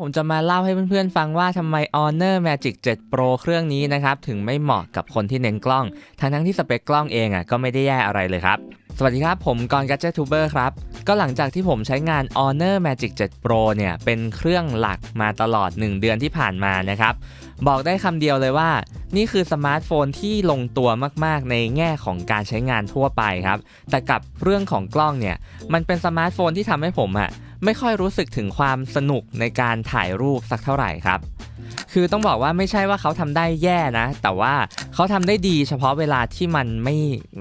ผมจะมาเล่าให้เพื่อนๆ ฟังว่าทำไม Honor Magic 7 Pro เครื่องนี้นะครับถึงไม่เหมาะกับคนที่เน้นกล้อง ทั้งทั้งๆที่สเปคกล้องเองอะก็ไม่ได้แย่อะไรเลยครับ สวัสดีครับ ผมกรณ์ Gadget Tuber ครับ ก็หลังจากที่ผมใช้งาน Honor Magic 7 Pro เนี่ย เป็นเครื่องหลักมาตลอด 1 เดือนที่ผ่านมานะครับ บอกได้คำเดียวเลยว่า นี่คือสมาร์ทโฟนที่ลงตัวมากๆ ในแง่ของการใช้งานทั่วไปครับ แต่กับเรื่องของกล้องเนี่ยมันเป็นสมาร์ทโฟนที่ทำให้ผมอะไม่ค่อยรู้สึกถึงความสนุกในการถ่ายรูปสักเท่าไหร่ครับ คือต้องบอกว่าไม่ใช่ว่าเขาทำได้แย่นะ แต่ว่าเขาทำได้ดีเฉพาะเวลาที่มันไม่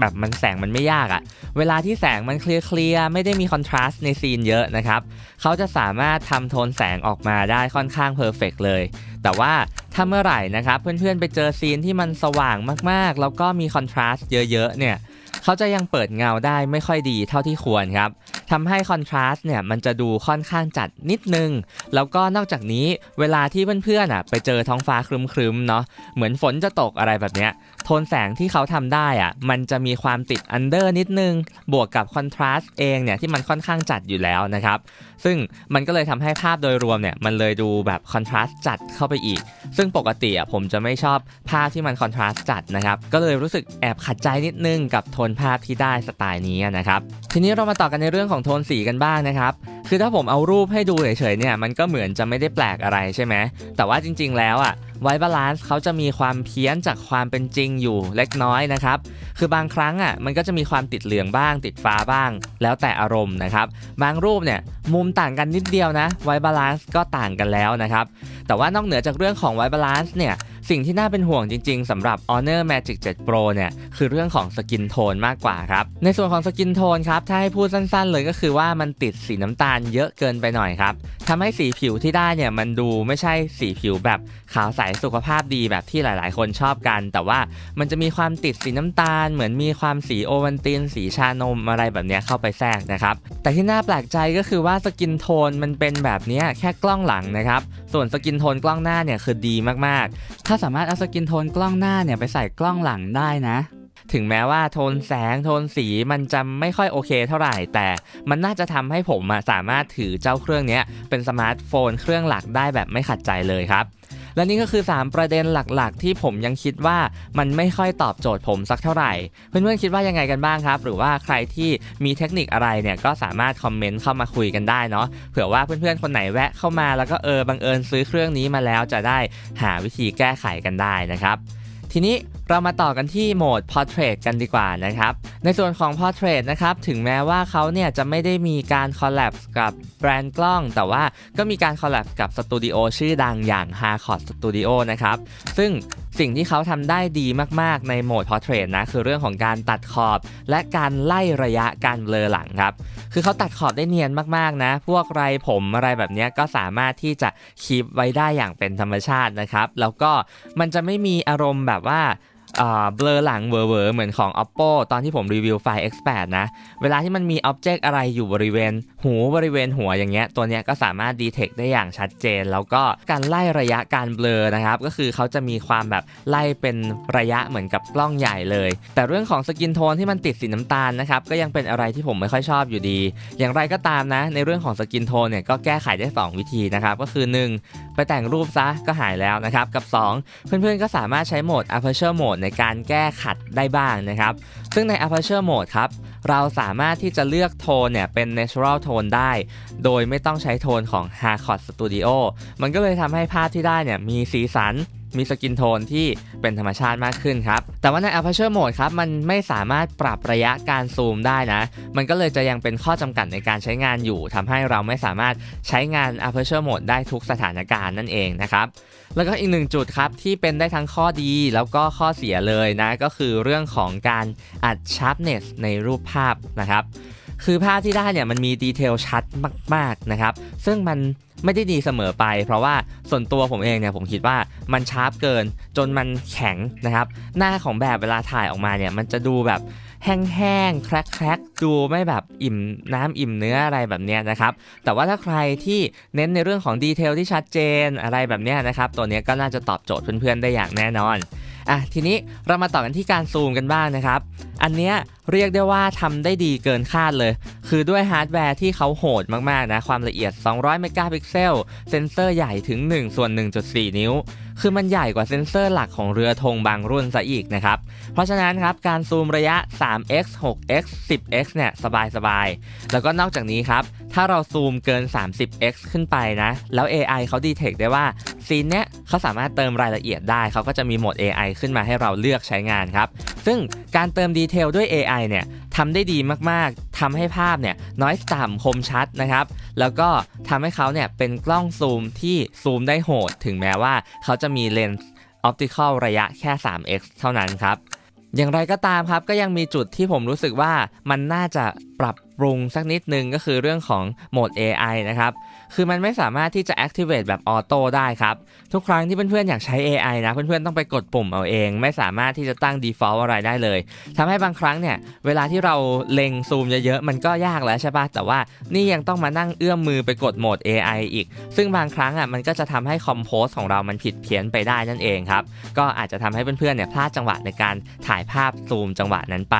แบบมันแสงมันไม่ยากอะเวลาที่แสงมันเคลียร์เคลียร์ไม่ได้มีคอนทราสต์ในซีนเยอะนะครับเขาจะสามารถทำโทนแสงออกมาได้ค่อนข้างเพอร์เฟกเลยแต่ว่าถ้าเมื่อไหร่นะครับ เพื่อนๆไปเจอซีนที่มันสว่างมากๆ แล้วก็มีคอนทราสต์เยอะๆเนี่ยเขาจะยังเปิดเงาได้ไม่ค่อยดีเท่าที่ควรครับ ทำให้คอนทราสต์เนี่ยมันจะดูค่อนข้างจัดนิดนึง แล้วก็นอกจากนี้เวลาที่เพื่อนๆอะไปเจอท้องฟ้าครึมๆเนาะเหมือนฝนจะตกอะไรแบบเนี้ยโทนแสงที่เขาทำได้อะมันจะมีความติดอันเดอร์นิดนึง บวกกับคอนทราสต์เองเนี่ยที่มันค่อนข้างจัดอยู่แล้วนะครับ ซึ่งมันก็เลยทำให้ภาพโดยรวมเนี่ยมันเลยดูแบบคอนทราสต์จัดเข้าไปอีก ซึ่งปกติอะผมจะไม่ชอบภาพที่มันคอนทราสต์จัดนะครับ ก็เลยรู้สึกแอบขัดใจนิดนึงกับโทนภาพที่ได้สไตล์นี้นะครับ ทีนี้เรามาต่อกันในเรื่องของโทนสีกันบ้างนะครับคือถ้าผมเอารูปให้ดูเฉยๆเนี่ยมันก็เหมือนจะไม่ได้แปลกอะไรใช่ไหมแต่ว่าจริงๆแล้วอะไวบาลานซ์เขาจะมีความเพี้ยนจากความเป็นจริงอยู่เล็กน้อยนะครับ คือบางครั้งอะมันก็จะมีความติดเหลืองบ้าง ติดฟ้าบ้าง แล้วแต่อารมณ์นะครับ บางรูปเนี่ยมุมต่างกันนิดเดียวนะไวบาลานซ์ก็ต่างกันแล้วนะครับ แต่ว่านอกเหนือจากเรื่องของไวบาลานซ์เนี่ยสิ่งที่น่าเป็นห่วงจริงๆสำหรับ Honor Magic 7 Pro เนี่ยคือเรื่องของสกินโทนมากกว่าครับ ในส่วนของสกินโทนครับถ้าให้พูดสั้นๆ เลยก็คือว่ามันติดสีน้ำตาลเยอะเกินไปหน่อยครับทำให้สีผิวที่ได้เนี่ยมันดูไม่ใช่สีผิวแบบขาวใสสุขภาพดีแบบที่หลาย ๆ คนชอบกัน แต่ว่ามันจะมีความติดสีน้ำตาล เหมือนมีความสีโอวัลติน สีชานมอะไรแบบนี้เข้าไปแทรกนะครับ แต่ที่น่าแปลกใจก็คือว่าสกินโทนมันเป็นแบบนี้แค่กล้องหลังนะครับ ส่วนสกินโทนกล้องหน้าเนี่ยคือดีมาก ๆ ถ้าสามารถเอาสกินโทนกล้องหน้าเนี่ยไปใส่กล้องหลังได้นะ ถึงแม้ว่าโทนแสงโทนสีมันจะไม่ค่อยโอเคเท่าไหร่ แต่มันน่าจะทำให้ผมสามารถถือเจ้าเครื่องนี้เป็นสมาร์ทโฟนเครื่องหลักได้แบบไม่ขัดใจเลยครับและนี่ก็คือ 3 ประเด็นหลักๆ ที่ผมยังคิดว่ามันไม่ค่อยตอบโจทย์ผมสักเท่าไหร่ เพื่อนๆคิดว่ายังไงกันบ้างครับ หรือว่าใครที่มีเทคนิคอะไรเนี่ยก็สามารถคอมเมนต์เข้ามาคุยกันได้เนาะเผื่อว่าเพื่อนๆคนไหนแวะเข้ามาแล้วก็เออบังเอิญซื้อเครื่องนี้มาแล้วจะได้หาวิธีแก้ไขกันได้นะครับทีนี้ เรามาต่อกันที่โหมด Portrait กันดีกว่านะครับ ในส่วนของ Portrait นะครับ ถึงแม้ว่าเขาเนี่ยจะไม่ได้มีการคอลแลบกับแบรนด์กล้อง แต่ว่าก็มีการคอลแลบกับสตูดิโอชื่อดังอย่าง Harcourt Studio นะครับ ซึ่งสิ่งที่เขาทำได้ดีมาก ๆ ในโหมด Portrait นะ คือเรื่องของการตัดขอบ และการไล่ระยะการเบลอหลังครับ คือเขาตัดขอบได้เนียนมาก ๆ นะ พวกไรผมอะไรแบบนี้ก็สามารถที่จะคีปไว้ได้อย่างเป็นธรรมชาตินะครับ แล้วก็มันจะไม่มีอารมณ์แบบว่า เบลอหลังเวอร์ๆเหมือนของ oppo ตอนที่ผมรีวิวไฟล์ X8 นะ เวลาที่มันมีอ็อบเจกต์อะไรอยู่บริเวณ หูบริเวณหัวอย่างเงี้ย ตัวเนี้ยก็สามารถดีเทคได้อย่างชัดเจน แล้วก็การไล่ระยะการเบลอนะครับ ก็คือเขาจะมีความแบบไล่เป็นระยะเหมือนกับกล้องใหญ่เลย แต่เรื่องของสกินโทนที่มันติดสีน้ำตาลนะครับ ก็ยังเป็นอะไรที่ผมไม่ค่อยชอบอยู่ดี อย่างไรก็ตามนะ ในเรื่องของสกินโทนเนี่ยก็แก้ไขได้ 2 วิธีนะครับ ก็คือ 1 ไปแต่งรูปซะก็หายแล้วนะครับ กับ 2 เพื่อนๆก็สามารถใช้โหมด aperture mode ในการแก้ขัดได้บ้างนะครับ ซึ่งใน aperture mode ครับ เราสามารถที่จะเลือกโทนเนี่ยเป็น natural tone ได้ โดยไม่ต้องใช้โทนของ Harcourt Studio มันก็เลยทำให้ภาพที่ได้เนี่ยมีสีสัน มีสกินโทนที่เป็นธรรมชาติมากขึ้นครับ แต่ว่าใน aperture mode ครับ มันไม่สามารถปรับระยะการซูมได้นะ มันก็เลยจะยังเป็นข้อจำกัดในการใช้งานอยู่ทำให้เราไม่สามารถใช้งาน aperture mode ได้ทุกสถานการณ์นั่นเองนะครับ แล้วก็อีกหนึ่งจุดครับที่เป็นได้ทั้งข้อดีแล้วก็ข้อเสียเลยนะ ก็คือเรื่องของการอัด sharpness ในรูปภาพนะครับ คือภาพที่ได้เนี่ยมันมีดีเทลชัดมากๆนะครับ ซึ่งมันไม่ได้ดีเสมอไป เพราะว่าส่วนตัวผมเองเนี่ยผมคิดว่ามันชาร์ปเกินจนมันแข็งนะครับ หน้าของแบบเวลาถ่ายออกมาเนี่ยมันจะดูแบบแห้งๆ แครกๆ ดูไม่แบบอิ่มน้ำอิ่มเนื้ออะไรแบบเนี้ยนะครับ แต่ว่าถ้าใครที่เน้นในเรื่องของดีเทลที่ชัดเจนอะไรแบบเนี้ยนะครับ ตัวเนี้ยก็น่าจะตอบโจทย์เพื่อนๆ ได้อย่างแน่นอน อะทีนี้เรามาต่อกันที่การซูมกันบ้างนะครับ อันเนี้ยเรียกได้ว่าทำได้ดีเกินคาดเลย คือด้วยฮาร์ดแวร์ที่เขาโหดมากๆนะความละเอียด 200 เมกะพิกเซล เซนเซอร์ใหญ่ถึง 1 ส่วน 1.4 นิ้ว คือมันใหญ่กว่าเซนเซอร์หลักของเรือธงบางรุ่นซะอีกนะครับ เพราะฉะนั้นครับการซูมระยะ 3x 6x 10x เนี่ยสบายๆ แล้วก็นอกจากนี้ครับ ถ้าเราซูมเกิน 30x ขึ้นไปนะ แล้ว AI เขาดีเทคได้ว่าซีนเนี้ยเขาสามารถเติมรายละเอียดได้ เขาก็จะมีโหมด AI ขึ้นมาให้เราเลือกใช้งานครับ ซึ่งการเติมดีเทลด้วย AI เนี่ยทำได้ดีมากๆ ทำให้ภาพเนี่ยน้อยต่ำคมชัดนะครับ แล้วก็ทำให้เขาเนี่ยเป็นกล้องซูมที่ซูมได้โหด ถึงแม้ว่าเขาจะมีเลนส์ออปติคอลระยะแค่ 3x เท่านั้นครับอย่างไรก็ตามครับก็ยังมีจุดที่ผมรู้สึกว่ามันน่าจะปรับปรุงสักนิดนึงก็คือเรื่องของโหมด AI นะครับ คือมันไม่สามารถที่จะ activate แบบออโต้ได้ครับ ทุกครั้งที่เพื่อนๆอยากใช้ AI นะ เพื่อนๆต้องไปกดปุ่มเอาเอง ไม่สามารถที่จะตั้ง default อะไรได้เลยทำให้บางครั้งเนี่ย เวลาที่เราเล็งซูมเยอะๆ มันก็ยากแล้วใช่ปะแต่ว่านี่ยังต้องมานั่งเอื้อมมือไปกดโหมด AI อีก ซึ่งบางครั้งอะมันก็จะทำให้คอมโพสของเรามันผิดเพี้ยนไปได้นั่นเองครับ ก็อาจจะทำให้เพื่อนๆเนี่ยพลาดจังหวะในการถ่ายภาพซูมจังหวะนั้นไป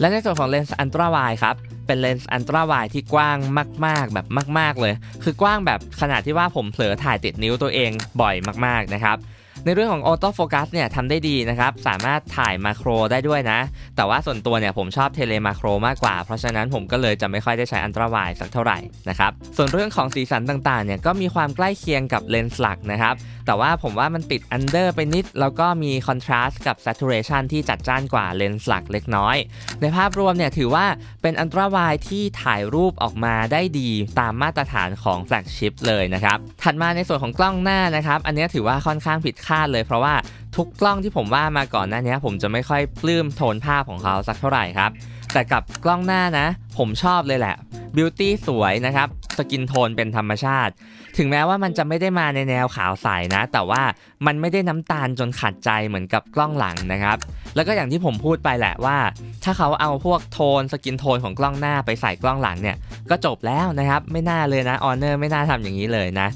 และในส่วนของเลนส์อันตราไวครับ เป็นเลนส์อันตราไวที่กว้างมาก ๆ แบบมาก ๆ เลย คือกว้างแบบขนาดที่ว่าผมเผลอถ่ายติดนิ้วตัวเองบ่อยมาก ๆ นะครับ ในเรื่องของออโต้โฟกัสเนี่ยทำได้ดีนะครับ สามารถถ่ายมาโครได้ด้วยนะ แต่ว่าส่วนตัวเนี่ยผมชอบเทเลมาโครมากกว่า เพราะฉะนั้นผมก็เลยจะไม่ค่อยได้ใช้อันตราไวสักเท่าไหร่นะครับ ส่วนเรื่องของสีสันต่างๆเนี่ยก็มีความใกล้เคียงกับเลนส์หลักนะครับ แต่ว่าผมว่ามันติดอันเดอร์ไปนิด แล้วก็มีคอนทราสต์กับ saturation ที่จัดจ้านกว่าเลนส์หลักเล็กน้อย ในภาพรวมเนี่ยถือว่าเป็นอันตราไวที่ถ่ายรูปออกมาได้ดีตามมาตรฐานของแฟลกชิพเลยนะครับ ถัดมาในส่วนของกล้องหน้านะครับ อันนี้ถือว่าค่อนข้างผิดคาดเลยเพราะว่าทุกกล้องที่ผมว่ามาก่อนหน้านี้ผมจะไม่ค่อยปลื้มโทนภาพของเขาสักเท่าไหร่ครับ แต่กับกล้องหน้านะ ผมชอบเลยแหละบิวตี้สวยนะครับสกินโทนเป็นธรรมชาติ ถึงแม้ว่ามันจะไม่ได้มาในแนวขาวใสนะ แต่ว่ามันไม่ได้น้ำตาลจนขัดใจเหมือนกับกล้องหลังนะครับ แล้วก็อย่างที่ผมพูดไปแหละว่า ถ้าเขาเอาพวกโทนสกินโทนของกล้องหน้าไปใส่กล้องหลังเนี่ย ก็จบแล้วนะครับ ไม่น่าเลยนะออเนอร์ไม่น่าทำอย่างนี้เลยนะ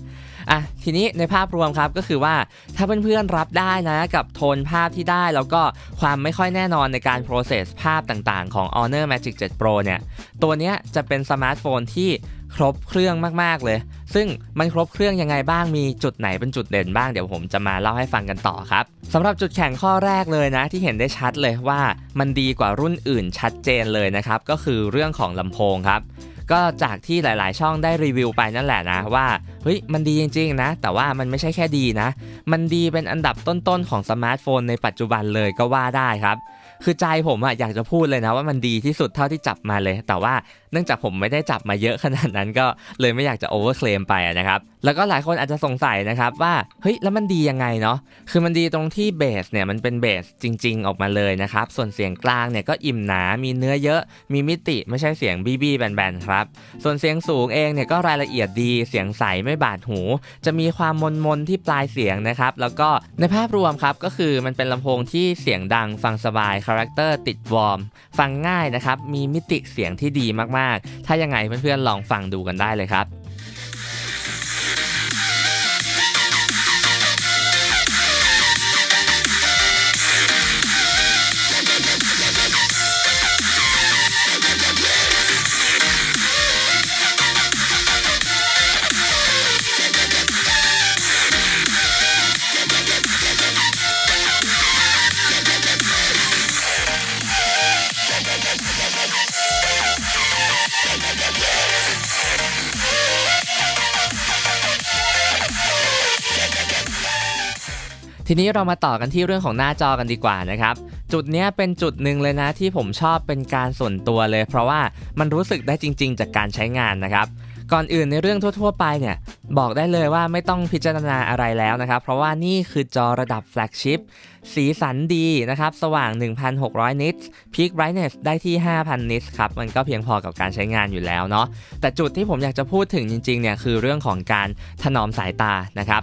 อะทีนี้ในภาพรวมครับก็คือว่าถ้าเพื่อนๆรับได้นะกับโทนภาพที่ได้ แล้วก็ความไม่ค่อยแน่นอนในการ process ภาพต่างๆ ของ Honor Magic 7 Pro เนี่ย ตัวเนี้ยจะเป็นสมาร์ทโฟนที่ครบเครื่องมากๆเลย ซึ่งมันครบเครื่องยังไงบ้าง มีจุดไหนเป็นจุดเด่นบ้าง เดี๋ยวผมจะมาเล่าให้ฟังกันต่อครับสำหรับจุดแข็งข้อแรกเลยนะ ที่เห็นได้ชัดเลยว่ามันดีกว่ารุ่นอื่นชัดเจนเลยนะครับ ก็คือเรื่องของลำโพงครับ ก็จากที่หลาย ๆ ช่องได้รีวิวไปนั่นแหละนะว่าเฮ้ยมันดีจริง ๆ นะ แต่ว่ามันไม่ใช่แค่ดีนะ มันดีเป็นอันดับต้น ๆ ของสมาร์ทโฟนในปัจจุบันเลยก็ว่าได้ครับ คือใจผมอะอยากจะพูดเลยนะว่ามันดีที่สุดเท่าที่จับมาเลย แต่ว่าเนื่องจากผมไม่ได้จับมาเยอะขนาดนั้นก็เลยไม่อยากจะโอเวอร์เคลมไปนะครับ แล้วก็หลายคนอาจจะสงสัยนะครับว่าเฮ้ยแล้วมันดียังไงเนาะคือมันดีตรงที่เบสเนี่ยมันเป็นเบสจริง ๆ ออกมาเลยนะครับ ส่วนเสียงกลางเนี่ยก็อิ่มหนา มีเนื้อเยอะ มีมิติไม่ใช่เสียงบี้บี้แบนๆครับ ส่วนเสียงสูงเองเนี่ยก็รายละเอียดดี เสียงใสไม่บาดหู จะมีความมนมนๆที่ปลายเสียงนะครับ แล้วก็ในภาพรวมครับก็คือมันเป็นลำโพงที่เสียงดังฟังสบายคาแรคเตอร์ติดวอร์มฟังง่ายนะครับมีมิติเสียงที่ดีมากๆถ้ายังไงเพื่อนๆลองฟังดูกันได้เลยครับ ทีนี้เรามาต่อกันที่เรื่องของหน้าจอกันดีกว่านะครับ จุดนี้เป็นจุดหนึ่งเลยนะที่ผมชอบเป็นการส่วนตัวเลย เพราะว่ามันรู้สึกได้จริง ๆ จากการใช้งานนะครับ ก่อนอื่นในเรื่องทั่ว ๆ ไปเนี่ยบอกได้เลยว่าไม่ต้องพิจารณาอะไรแล้วนะครับ เพราะว่านี่คือจอระดับแฟลกชิพสีสันดีนะครับ สว่าง 1,600 นิตส์พีคไบรท์เนสได้ที่ 5,000 นิตส์ครับ มันก็เพียงพอกับการใช้งานอยู่แล้วเนาะแต่จุดที่ผมอยากจะพูดถึงจริงๆเนี่ยคือเรื่องของการถนอมสายตานะครับ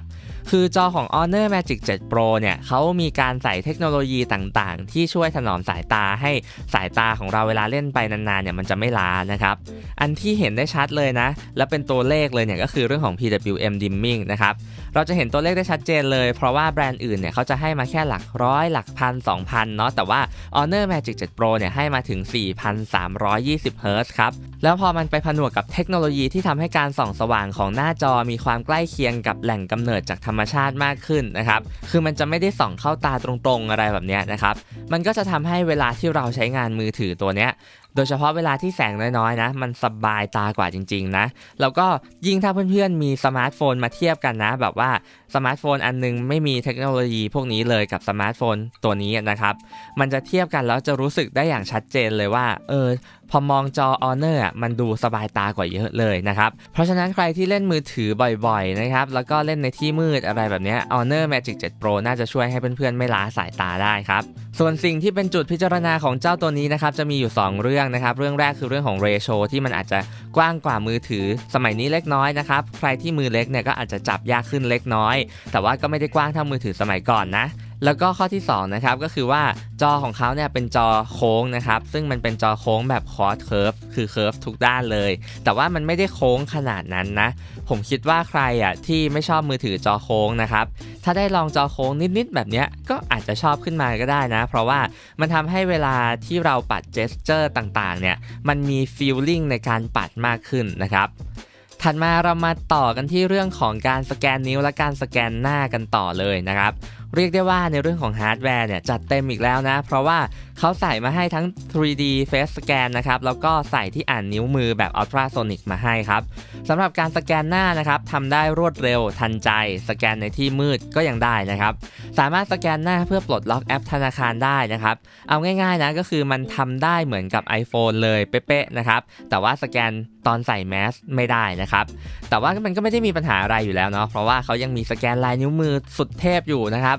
คือจอของ Honor Magic 7 Pro เนี่ยเขามีการใส่เทคโนโลยีต่างๆ ที่ช่วยถนอมสายตาให้สายตาของเราเวลาเล่นไปนานๆเนี่ยมันจะไม่ล้านะครับ อันที่เห็นได้ชัดเลยนะ และเป็นตัวเลขเลยเนี่ยก็คือเรื่องของ PWM dimming นะครับ เราจะเห็นตัวเลขได้ชัดเจนเลย เพราะว่าแบรนด์อื่นเนี่ยเขาจะให้มาแค่หลักร้อยหลักพันสองพันเนาะแต่ว่า Honor Magic 7 Pro เนี่ยให้มาถึง 4,320 Hz ครับแล้วพอมันไปผนวกกับเทคโนโลยีที่ทำให้การส่องสว่างของหน้าจอมีความใกล้เคียงกับแหล่งกำเนิดจากธรรรรมชาติมากขึ้นนะครับ คือมันจะไม่ได้ส่องเข้าตาตรงๆอะไรแบบนี้นะครับ มันก็จะทำให้เวลาที่เราใช้งานมือถือตัวเนี้ยโดยเฉพาะเวลาที่แสงน้อยๆนะ มันสบายตากว่าจริง ๆ นะ แล้วก็ยิ่งถ้าเพื่อนๆ มีสมาร์ทโฟนมาเทียบกันนะ แบบว่าสมาร์ทโฟนอันนึงไม่มีเทคโนโลยีพวกนี้เลยกับสมาร์ทโฟนตัวนี้นะครับ มันจะเทียบกันแล้วจะรู้สึกได้อย่างชัดเจนเลยว่า เออ พอมองจอ Honor อะมันดูสบายตากว่าเยอะเลยนะครับ เพราะฉะนั้นใครที่เล่นมือถือบ่อยๆนะครับแล้วก็เล่นในที่มืดอะไรแบบนี้ Honor Magic 7 Pro น่าจะช่วยให้เพื่อนๆไม่ล้าสายตาได้ครับส่วนสิ่งที่เป็นจุดพิจารณาของเจ้าตัวนี้นะครับจะมีอยู่ 2 เรื่องนะครับเรื่องแรกคือเรื่องของเรโชที่มันอาจจะกว้างกว่ามือถือ สมัยนี้เล็กน้อยนะครับใครที่มือเล็กเนี่ยก็อาจจะจับยากขึ้นเล็กน้อย แต่ว่าก็ไม่ได้กว้างเท่ามือถือสมัยก่อนนะ แล้วก็ข้อที่2นะครับก็คือว่าจอของเขาเนี่ยเป็นจอโค้งนะครับซึ่งมันเป็นจอโค้งแบบคอร์สเคิร์ฟคือเคิร์ฟทุกด้านเลย แต่ว่ามันไม่ได้โค้งขนาดนั้นนะ ผมคิดว่าใครอะที่ไม่ชอบมือถือจอโค้งนะครับถ้าได้ลองจอโค้งนิดๆแบบเนี้ยก็อาจจะชอบขึ้นมาก็ได้นะ เพราะว่ามันทำให้เวลาที่เราปัดเจสเจอร์ต่างๆเนี่ยมันมีฟีลลิ่งในการปัดมากขึ้นนะครับถัดมาเรามาต่อกันที่เรื่องของการสแกนนิ้วและการสแกนหน้ากันต่อเลยนะครับ เรียกได้ว่าในเรื่องของฮาร์ดแวร์เนี่ยจัดเต็มอีกแล้วนะ เพราะว่าเขาใส่มาให้ทั้ง 3D Face Scan นะครับ แล้วก็ใส่ที่อ่านนิ้วมือแบบ Ultrasonic มาให้ครับสำหรับการสแกนหน้านะครับทำได้รวดเร็วทันใจ สแกนในที่มืดก็ยังได้นะครับ สามารถสแกนหน้าเพื่อปลดล็อกแอปธนาคารได้นะครับ เอาง่ายๆนะก็คือมันทำได้เหมือนกับ iPhone เลยเป๊ะๆนะครับแต่ว่าสแกนตอนใส่แมสไม่ได้นะครับ แต่ว่ามันก็ไม่ได้มีปัญหาอะไรอยู่แล้วเนาะเพราะว่าเขายังมีสแกนลายนิ้วมือสุดเทพอยู่นะครับ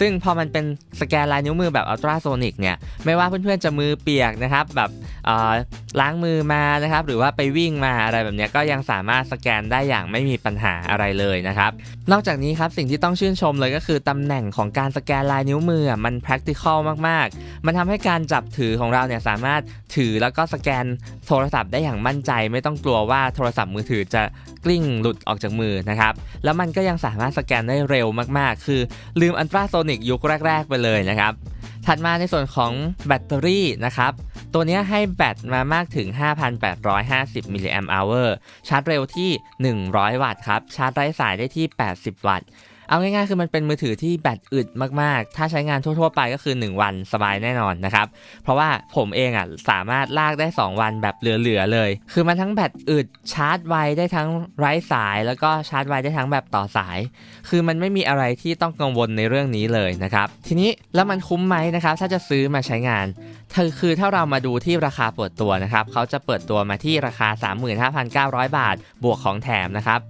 ซึ่งพอมันเป็นสแกนลายนิ้วมือแบบอัลตราโซนิกเนี่ยไม่ว่าเพื่อนๆจะมือเปียกนะครับแบบล้างมือมานะครับหรือว่าไปวิ่งมาอะไรแบบนี้ก็ยังสามารถสแกนได้อย่างไม่มีปัญหาอะไรเลยนะครับนอกจากนี้ครับสิ่งที่ต้องชื่นชมเลยก็คือตำแหน่งของการสแกนลายนิ้วมือมัน practical มากๆ มันทำให้การจับถือของเราเนี่ยสามารถถือแล้วก็สแกนโทรศัพท์ได้อย่างมั่นใจ ไม่ต้องกลัวว่าโทรศัพท์มือถือจะกลิ้งหลุดออกจากมือนะครับแล้วมันก็ยังสามารถสแกนได้เร็วมากๆ คือลืมอัลตราโซนิกยุคแรก ๆ ไปเลยนะครับ ถัดมาในส่วนของแบตเตอรี่นะครับ ตัวนี้ให้แบตมามากถึง 5,850มิลลิแอมป์ชาร์จเร็วที่ 100 วัตต์ครับ ชาร์จไร้สายได้ที่ 80 วัตต์ เอาง่ายๆ คือมันเป็นมือถือที่แบตอึดมากๆ ถ้าใช้งานทั่วๆ ไปก็คือ 1 วันสบายแน่นอนนะครับ เพราะว่าผมเองอะสามารถลากได้ 2 วันแบบเหลือๆเลย คือมันทั้งแบตอึดชาร์จไวได้ทั้งไร้สาย แล้วก็ชาร์จไวได้ทั้งแบบต่อสาย คือมันไม่มีอะไรที่ต้องกังวลในเรื่องนี้เลยนะครับ ทีนี้แล้วมันคุ้มไหมนะครับ ถ้าจะซื้อมาใช้งาน คือคือถ้าเรามาดูที่ราคาเปิดตัวนะครับเขาจะเปิดตัวมาที่ราคา 35,900 บาท บวกของแถมนะครับ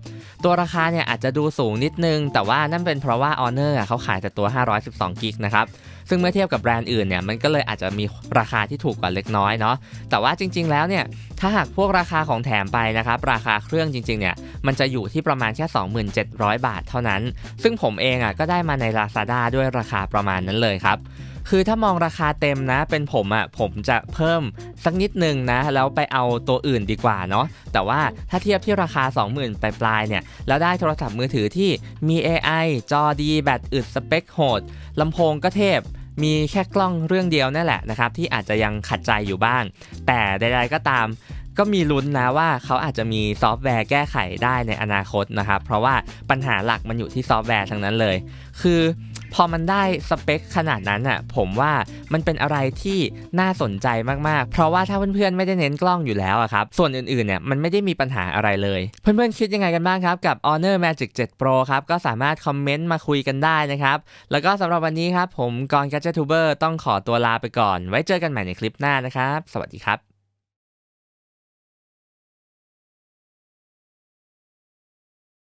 ตัวราคาเนี่ยอาจจะดูสูงนิดนึง แต่ว่านั่นเป็นเพราะว่า Honor อะเขาขายแต่ตัว 512 กิกนะครับซึ่งเมื่อเทียบกับแบรนด์อื่นเนี่ยมันก็เลยอาจจะมีราคาที่ถูกกว่าเล็กน้อยเนาะแต่ว่าจริง ๆ แล้วเนี่ยถ้าหากพวกราคาของแถมไปนะครับราคาเครื่องจริงๆเนี่ยมันจะอยู่ที่ประมาณแค่ 27,000บาทเท่านั้น ซึ่งผมเองอะก็ได้มาใน Lazada ด้วยราคาประมาณนั้นเลยครับ คือถ้ามองราคาเต็มนะ เป็นผมอะ่ะผมจะเพิ่มสักนิดนึงนะแล้วไปเอาตัวอื่นดีกว่าเนาะแต่ว่าถ้าเทียบที่ราคา 20,000 ปลายๆเนี่ยแล้วได้โทรศัพท์มือถือที่มี AI จอดี แบตอึดสเปคโหดลำโพงก็เทพมีแค่กล้องเรื่องเดียวนั่นแหละนะครับที่อาจจะยังขัดใจอยู่บ้าง แต่ใดๆก็ตามก็มีลุ้นนะว่าเขาอาจจะมีซอฟต์แวร์แก้ไขได้ในอนาคตนะครับ เพราะว่าปัญหาหลักมันอยู่ที่ซอฟต์แวร์ทั้งนั้นเลย คือ พอมันได้สเปคขนาดนั้นอะผมว่ามันเป็นอะไรที่น่าสนใจมากๆ เพราะว่าถ้าเพื่อนๆไม่ได้เน้นกล้องอยู่แล้วอะครับ ส่วนอื่นๆเนี่ยมันไม่ได้มีปัญหาอะไรเลย เพื่อนๆคิดยังไงกันบ้างครับ กับ Honor Magic 7 Pro ครับ ก็สามารถคอมเมนต์มาคุยกันได้นะครับ แล้วก็สำหรับวันนี้ครับ ผมกร Gadget Tuber ต้องขอตัวลาไปก่อน ไว้เจอกันใหม่ในคลิปหน้านะครับ สวัสดีครับ